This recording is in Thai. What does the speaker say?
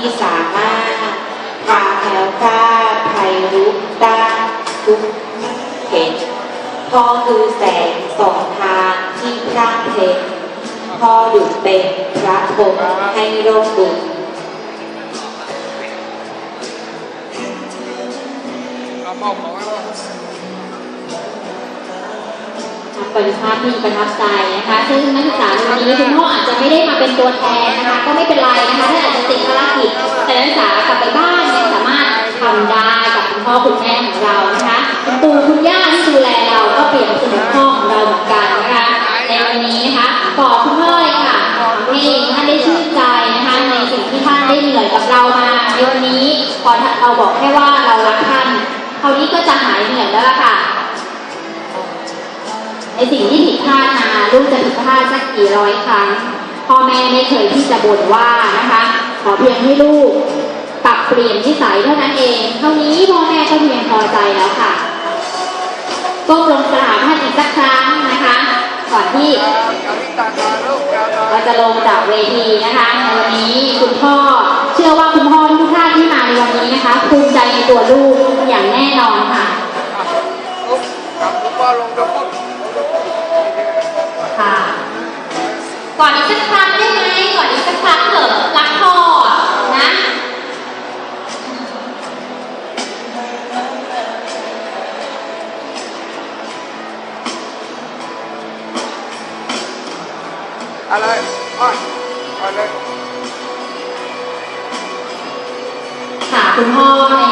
ที่สามารถพาแคล้วคลาดภัยรุกต้านทุกเห็นพ่อคือแสงสองทางที่พร่างเพชรพ่อดุจเป็นพระพรหมให้โลกบุญเอามอบของให้พ่อเป็นภาพที่ประทับใจนะคะ ซึ่งนักศึกษาในวันนี้คุณพ่ออาจจะไม่ได้มาเป็นตัวแทนนะคะ ก็ไม่เป็นไรนะคะถ้า อคุณแม่ของเรานะคะคุณปู่คุณย่าที่ดูแลเราก็เปรียบเสมือนพ่อของเราเหมือนกันนะคะในวันนี้นะคะกอดคุณพ่อยค่ะให้ท่านได้ชื่นใจนะคะในสิ่งที่ท่านได้เหนื่อยกับเรามาในวันนี้พอเราบอกแค่ว่าเรารักท่านคราวนี้ก็จะหายเหนื่อยแล้วล่ะค่ะในสิ่งที่ผิดพลาดมาลูกจะผิดพลาดสักกี่ร้อยครั้งพ่อแม่ไม่เคยที่จะบ่นว่านะคะ ขอเพียงให้ลูก เปลี่ยนนิสัยเท่านั้นเอง เท่านี้พ่อแม่ก็เพียงพอใจแล้วค่ะก้มลงกราบท่านอีกสักครั้งนะคะ ก่อนที่เอาที่ตักมาลูกเอามาเราจะลงจากเวทีนะคะในวันนี้คุณพ่อเชื่อว่าคุณพ่อทุกท่านที่มาในวันนี้นะคะภูมิใจในตัวลูกอย่างแน่นอนค่ะค่ะก่อนอีกสักครั้ง อะไรอ่อนอ่อนเลย ค่ะคุณพ่อในชุดที่